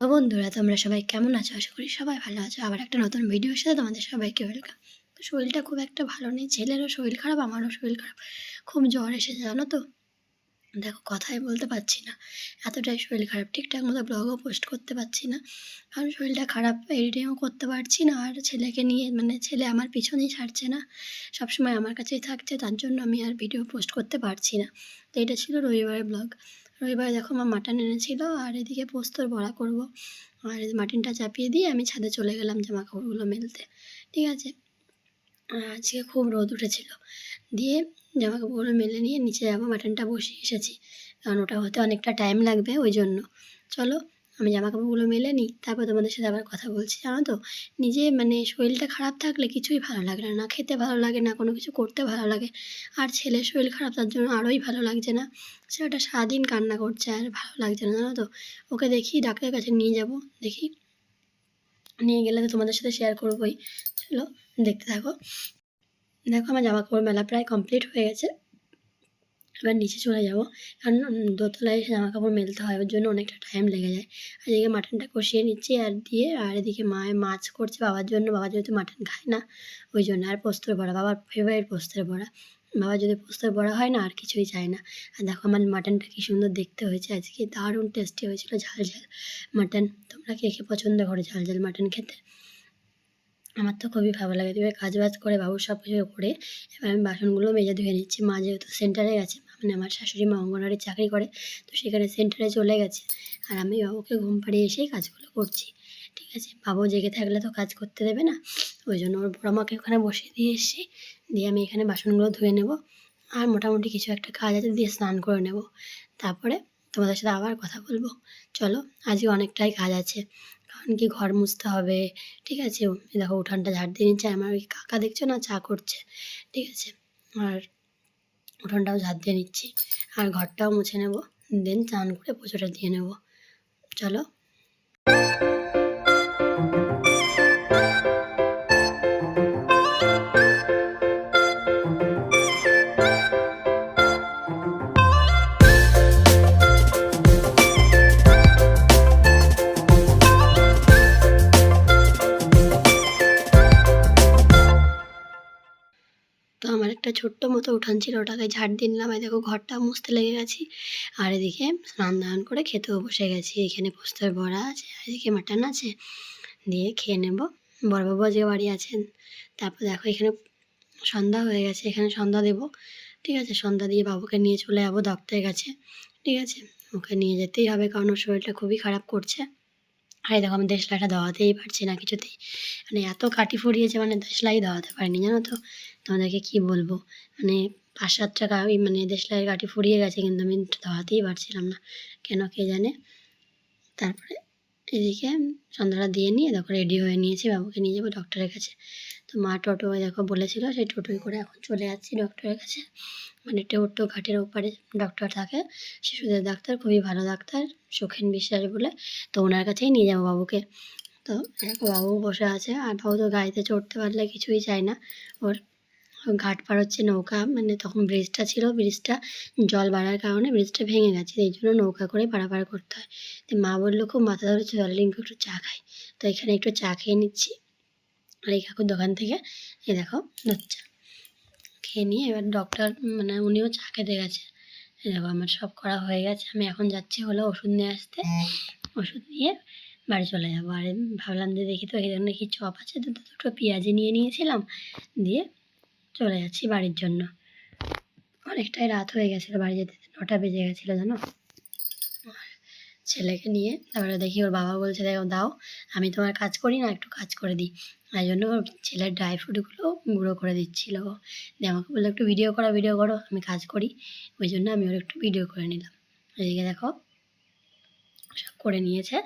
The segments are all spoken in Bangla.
বন্ধুরা, তোমরা সবাই কেমন আছো? আশা করি সবাই ভালো আছো। আবার একটা নতুন ভিডিওর সাথে তোমাদের সবাইকে ওয়েলকাম তো শরীরটা খুব একটা ভালো নেই, ছেলেরও শরীর খারাপ, আমারও শরীর খারাপ। খুব জ্বর এসেছে, জানো তো? দেখো কথাই বলতে পারছি না। এতটাই শরীর খারাপ। ঠিকঠাক মতো ব্লগও পোস্ট করতে পারছি না। কারণ শরীরটা খারাপ এডিটিংও করতে পারছি না। আর ছেলেকে নিয়ে মানে ছেলে আমার পিছনেই ছাড়ছে না। সবসময় আমার কাছেই থাকছে, তার জন্য আমি আর ভিডিও পোস্ট করতে পারছি না। তো এটা ছিল রবিবারের ব্লগ রবিবারে দেখো আমার মাটন এনেছিল, আর এদিকে পোস্তর বড়া করব। আর মাটনটা চাপিয়ে দিয়ে আমি ছাদে চলে গেলাম জামা কাপড়গুলো মেলতে। ঠিক আছে? আজকে খুব রোদ উঠেছিল। দিয়ে জামা কাপড়গুলো মেলে নিয়ে নিচে যাব মাটনটা বসিয়ে এসেছি। কারণ ওটা হতে অনেকটা টাইম লাগবে ওই জন্য। চলো, আমি জামা কাপড়গুলো মেলে নিই, তারপর তোমাদের সাথে আবার কথা বলছি, জানো তো? নিজে মানে শরীরটা খারাপ থাকলে কিছুই ভালো লাগে না না খেতে ভালো লাগে না, কোনো কিছু করতে ভালো লাগে। আর ছেলের শরীর খারাপ, তার জন্য আরোই ভালো লাগছে না। ছেলেটা সারাদিন কান্না করছে, আর ভালো লাগছে না, জানো তো? ওকে দেখি, ডাক্তারের কাছে নিয়ে যাব, দেখি। নিয়ে গেলে তো তোমাদের সাথে শেয়ার করবোই। চলো, দেখতে থাকো। দেখো আমার জামা কাপড় মেলা প্রায় কমপ্লিট হয়ে গেছে। এবার নিচে চলে যাব। কারণ দোতলায় এসে জামা কাপড় মেলতে হয়, ওর জন্য অনেকটা টাইম লেগে যায়। আর এদিকে মাটনটা কষিয়ে নিচ্ছি আর দিয়ে, আর এদিকে মায়ের মাছ করছে বাবার জন্য। বাবা যেহেতু মাটন খায় না, ওই জন্য। আর পোস্তর বড়া, বাবার ফেভারিট পোস্তর বড়া। বাবা যদি পোস্তর বড়া হয় না, আর কিছুই চায় না। আর দেখো আমার মাটনটা কী সুন্দর দেখতে হয়েছে আজকে। দারুণ টেস্টি হয়েছিল ঝাল ঝাল মাটন তোমরা কে কে পছন্দ করো ঝাল ঝাল মাটন খেতে? আমার তো খুবই ভালো লাগে। এবার কাজ বাজ করে বাবু সব কিছু করে এবার আমি বাসনগুলো মেজে ধুয়ে নিচ্ছি। মা যেহেতু সেন্টারে গেছে মানে আমার শাশুড়ি মা অঙ্গনওয়াড়ি চাকরি করে, তো সেখানে সেন্টারে চলে গেছে। আর আমি বাবুকে ঘুম পাড়িয়ে এসেই কাজগুলো করছি। ঠিক আছে? বাবু জেগে থাকলে তো কাজ করতে দেবে না। ওই জন্য ওর বড় মাকে ওখানে বসিয়ে দিয়ে এসেছি। দিয়ে আমি এখানে বাসনগুলো ধুয়ে নেব। আর মোটামুটি কিছু একটা কাজ আছে, দিয়ে স্নান করে নেব। তারপরে তোমাদের সাথে আবার কথা বলব। চলো, আজকে অনেকটাই কাজ আছে। কারণ কি ঘর মুছতে হবে, ঠিক আছে? দেখো, উঠানটা ঝাড় দিয়ে নিচ্ছে। আমার ওই কাকা দেখছ না? চা করছে, ঠিক আছে? আর উঠানটাও ঝাড় দিয়ে নিচ্ছি। আর ঘরটাও মুছে নেব। দেন চান করে পুজোটা দিয়ে নেব। চলো। তো আমার একটা ছোট্ট মতো উঠান ছিল, ওটাকে ঝাড় দিয়ে নিলাম। দেখো, ঘরটা মুছতে লেগে গেছি। আর এদিকে স্নান দান করে খেতেও বসে গেছি। এখানে পোস্তর বড়া আছে, আর এদিকে মাটন আছে। দিয়ে খেয়ে নেব। বড়বাবু আজকে বাড়ি আছেন। তারপর দেখো, এখানে সন্ধ্যা হয়ে গেছে। এখানে সন্ধ্যা দেবো। ঠিক আছে, সন্ধ্যা দিয়ে বাবুকে নিয়ে চলে যাব। দপ্তরের কাছে ঠিক আছে, ওকে নিয়ে যেতেই হবে, কারণ ওর শরীরটা খুবই খারাপ করছে। আর দেখো, আমি দেশলাইটা দাওয়াতেই পারছি না কিছুতেই। মানে এত কাটি ফুরিয়েছে মানে দেশলাই দাওয়াতে পারিনি, জানো তো? তোমাদেরকে কি বলব? মানে পাঁচ সাত টাকা ওই মানে দেশলাইয়ের কাটি ফুরিয়ে গেছে, কিন্তু আমি ধোয়াতেই পারছিলাম না। কেন কে জানে? তারপরে এদিকে সন্ধ্যাটা দিয়ে নিয়ে, দেখো রেডি হয়ে নিয়েছি, বাবুকে নিয়ে যাব ডক্টরের কাছে। তো মা টোটো দেখো বলেছিল, সেই টোটোই করে এখন চলে যাচ্ছি ডক্টরের কাছে। মানে টোটো ঘাটের ওপারে ডক্টর থাকে। শিশুদের ডাক্তার, খুবই ভালো ডাক্তার, সুখেন বিশ্বাস বলে। তো ওনার কাছেই নিয়ে যাব বাবুকে। তো দেখো বাবু বসে আছে, আর বাবু তো গাড়িতে চড়তে পারলে কিছুই চায় না। ওর ঘাট পার হচ্ছে নৌকা মানে তখন ব্রিজটা ছিল ব্রিজটা জল বাড়ার কারণে ব্রিজটা ভেঙে গেছে এই জন্য নৌকা করে পারাপার করতে হয়। তো মা বলল, খুব মাথা ধরেছে, চল রিঙ্কু একটু চা খাই। তো এখানে একটু চা খেয়ে নিচ্ছি। আর এই কাকুর দোকান থেকে এই দেখো দুধ খেয়ে নিয়ে এবার ডক্টর মানে উনিও চা খেতে গেছে। দেখো আমার সব করা হয়ে গেছে। আমি এখন যাচ্ছি হলো ওষুধ নিয়ে আসতে। ওষুধ নিয়ে বাড়ি চলে যাব। আর ভাবলাম যে দেখি তো এই এখানে কি চপ আছে। তো দুটো পেঁয়াজি নিয়ে নিয়েছিলাম। দিয়ে চলে যাচ্ছি বাড়ির জন্য। অনেকটাই রাত হয়ে গেছিল বাড়ি যেতে। নটা বেজে গেছিল জানো? ছেলেকে নিয়ে। তারপরে দেখি ওর বাবা বলছে, দেখো, দাও, আমি তোমার কাজ করি না, একটু কাজ করে দিই। তাই জন্য ওর ছেলের ড্রাই ফ্রুটগুলো গুঁড়ো করে দিচ্ছিল। দিয়ে আমাকে বলল, একটু ভিডিও করো ভিডিও করো, আমি কাজ করি। ওই জন্য আমি ওর একটু ভিডিও করে নিলাম। এদিকে দেখো, সব করে নিয়েছে।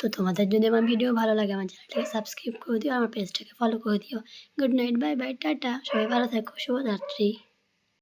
তো তোমাদের যদি আমার ভিডিও ভালো লাগে, আমার চ্যানেলটাকে সাবস্ক্রাইব করে দিও আমার পেজটাকে ফলো করে দিও। Good night bye bye tata. সবাই ভালো থাকো, শুভরাত্রি।